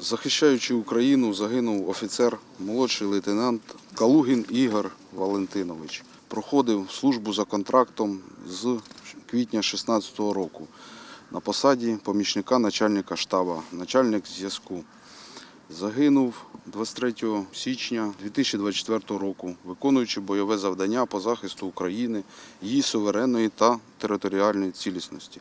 Захищаючи Україну, загинув офіцер, молодший лейтенант Калугін Ігор Валентинович. Проходив службу за контрактом з квітня 2016 року на посаді помічника начальника штабу, начальник зв'язку. Загинув 23 січня 2024 року, виконуючи бойове завдання по захисту України, її суверенної та територіальної цілісності.